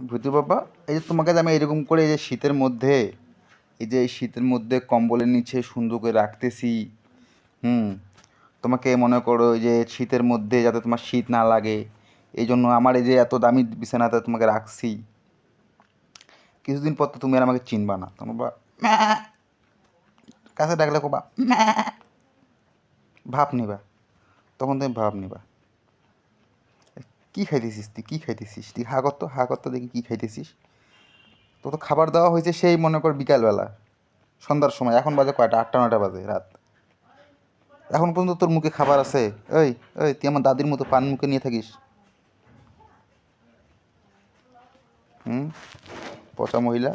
ভূতু বাবা, এই যে তোমাকে আমি এরকম করে এই যে শীতের মধ্যে, এই যে শীতের মধ্যে কম্বলের নিচে সুন্দর করে রাখতেছি, হুম, তোমাকে মনে করো যে শীতের মধ্যে যাতে তোমার শীত না লাগে, এই জন্য আমার এই যে এত দামি বিছানাতে তোমাকে রাখছি। কিছুদিন পর তো তুমি আর আমাকে চিনবা না। তোমার বা কাছে ডাকলে কোবা। ভাব নিবা। তখন তুমি ভাব নিবা। কি খাইতেছিস তুই? কী খাইতেছিস? তুই হা করতো হা করতো দেখি কী খাইতেছিস? তো তো খাবার দেওয়া হয়েছে সেই মনে কর বিকালবেলা, সন্ধ্যার সময়। এখন বাজে কয়টা? আটটা নটা বাজে রাত। এখন পর্যন্ত তোর মুখে খাবার আছে? ওই ওই তুই আমার দাদির মতো পান মুখে নিয়ে থাকিস। হুম? পচা মহিলা।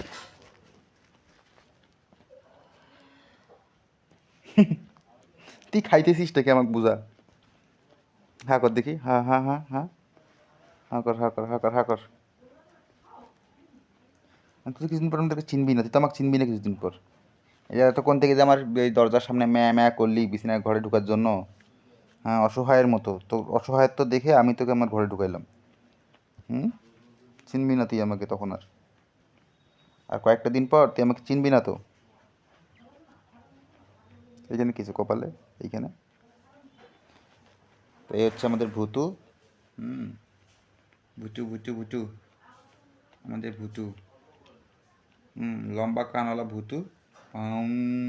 তুই খাইতেছিস কি আমাকে বুঝা? হা কর দেখি। হা হা হা হা। হা কর হা কর হা কর হা কর আর তুই কিছুদিন পর আমি তোকে চিনবি না, তুই তো আমাকে চিনবি না কিছুদিন পর। যে এতক্ষণ থেকে যে আমার এই দরজার সামনে ম্যা ম্যা করলি বিছানায় ঘরে ঢোকার জন্য হ্যাঁ অসহায়ের মতো। তো অসহায়ের তো দেখে আমি তোকে আমার ঘরে ঢুকাইলাম। হুম? চিনবি না তুই আমাকে তখন আর। আর কয়েকটা দিন পর তুই আমাকে চিনবি না তো। এইখানে কিছু কপালে? এইখানে? তো এই হচ্ছে আমাদের ভুতু। হুম? ভুতু ভুতু ভুতু। আমাদের ভুতু। হুম লম্বা কানওয়ালা ভুতু। হুম